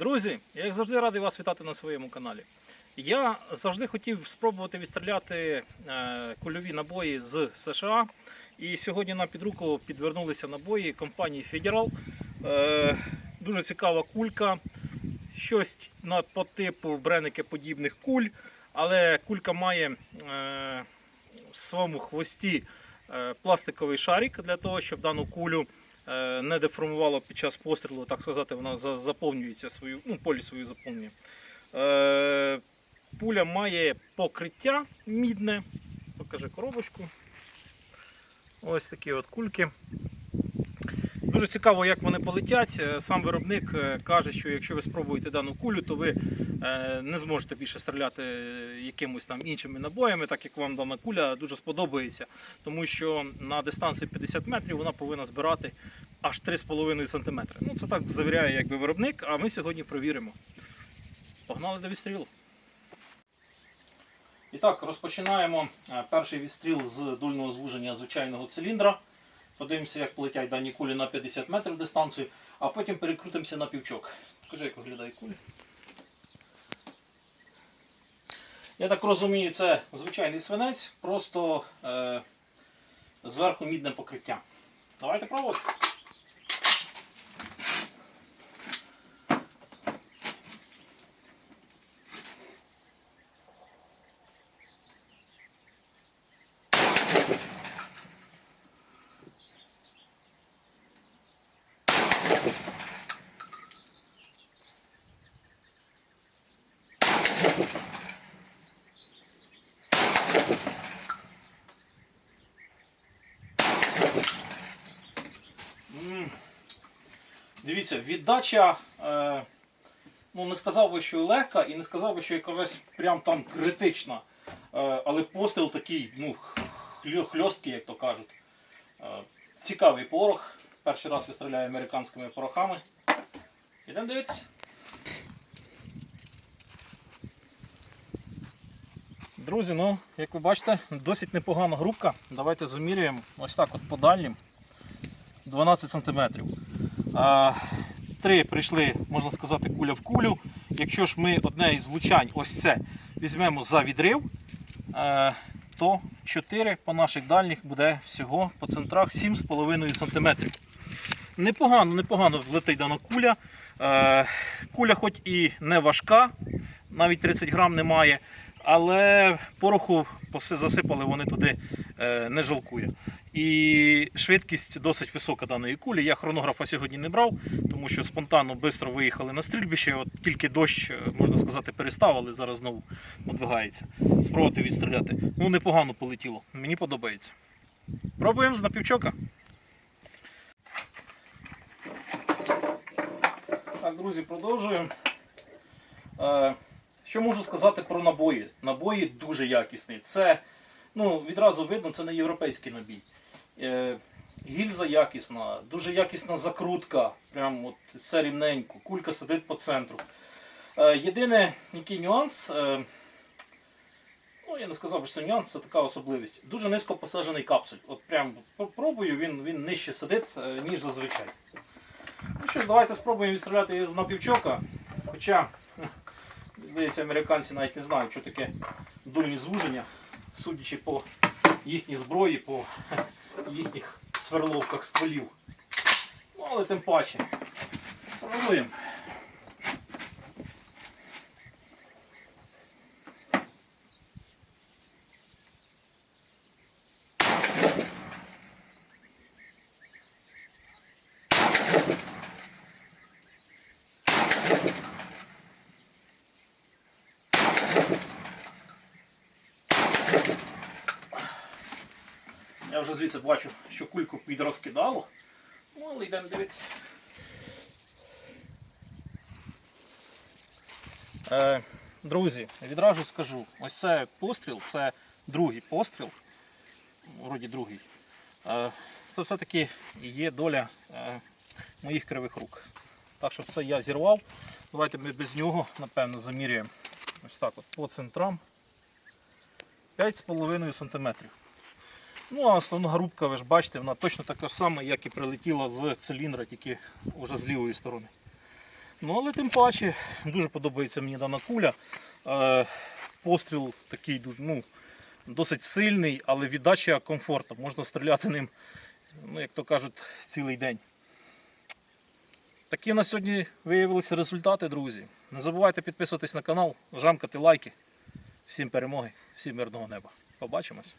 Друзі, я як завжди радий вас вітати на своєму каналі. Я завжди хотів спробувати відстріляти е, кульові набої з США. І сьогодні нам під руку підвернулися набої компанії Federal. Е, дуже цікава кулька. Щось по типу бреники подібних куль, але кулька має е, в своєму хвості пластиковий шарик для того, щоб дану кулю не деформувало під час пострілу, так сказати, вона заповнюється свою, ну, полі свою заповнює. Е, пуля має покриття мідне. Покажи коробочку. Ось такі от кульки. Дуже цікаво, як вони полетять. Е, Сам виробник е, каже, що якщо ви спробуєте дану кулю, то ви е, не зможете більше стріляти якимось там іншими набоями, так як вам дана куля дуже сподобається. Тому що на дистанції 50 метрів вона повинна збирати аж 3,5 см. Ну, це так завіряє якби виробник, а ми сьогодні провіримо. Погнали до відстрілу. І так, розпочинаємо перший відстріл з дульного звуження звичайного циліндра. Подивимося, як полетять дані кулі на 50 метрів дистанцію, а потім перекрутимося на півчок. Покажи, як виглядає кулі. Я так розумію, це звичайний свинець, просто е, зверху мідне покриття. Давайте пробувати. Дивіться, віддача, е, ну не сказав би, що легка, і не сказав би, що якась прям там критична. Е, але постріл такий, ну, хльосткий, як то кажуть. Е, цікавий порох. Перший раз я стріляю американськими порохами. Ідемо дивитися. Друзі, ну, як ви бачите, досить непогана групка. Давайте замірюємо ось так от по дальнім. 12 см. Три прийшли, можна сказати, куля в кулю. Якщо ж ми одне із влучань, ось це, візьмемо за відрив, е, то 4 по наших дальніх буде всього по центрах 7,5 см. Непогано, непогано летить дана куля. Е, куля хоч і не важка, навіть 30 грам немає, але пороху засипали вони туди е, не жалкує. І швидкість досить висока даної кулі. Я хронографа сьогодні не брав, тому що спонтанно швидко виїхали на стрільбище. От тільки дощ, е, можна сказати, перестав, але зараз знову одвигається. Спробувати відстріляти. Ну, непогано полетіло. Мені подобається. Пробуємо з напівчока. Так, друзі, продовжуємо. Що можу сказати про набої? Набої дуже якісні. Це ну, відразу видно, це не європейський набій. Е, гільза якісна, дуже якісна закрутка, прям от все рівненько, кулька сидить по центру. Е, єдине, який нюанс, е, ну я не сказав, що це нюанс, це така особливість. Дуже низько посаджений капсуль. От прям пробую, він, він нижче сидить, е, ніж зазвичай. Ну що ж, давайте спробуємо відстріляти з напівчока. Хоча, здається, американці навіть не знають, що таке дульні звуження, судячи по їхній зброї, по їхніх сверловках стволів. Ну, але тим паче. Спробуємо. Я вже звідси бачу, що кульку підрозкидало. Ну, але йдемо дивитися. Е, друзі, відразу скажу, ось це постріл, це другий постріл. Вроді другий. Е, це все-таки є доля е, моїх кривих рук. Так що це я зірвав. Давайте ми без нього, напевно, замірюємо ось так от по центрам 5,5 см. Ну, а основна грубка, ви ж бачите, вона точно така ж сама, як і прилетіла з циліндра, тільки вже з лівої сторони. Ну, але тим паче, дуже подобається мені дана куля. Е, постріл такий дуже, ну, досить сильний, але віддача комфортна. Можна стріляти ним, ну, як то кажуть, цілий день. Такі на сьогодні виявилися результати, друзі. Не забувайте підписуватись на канал, жамкати лайки. Всім перемоги, всім мирного неба. Побачимось!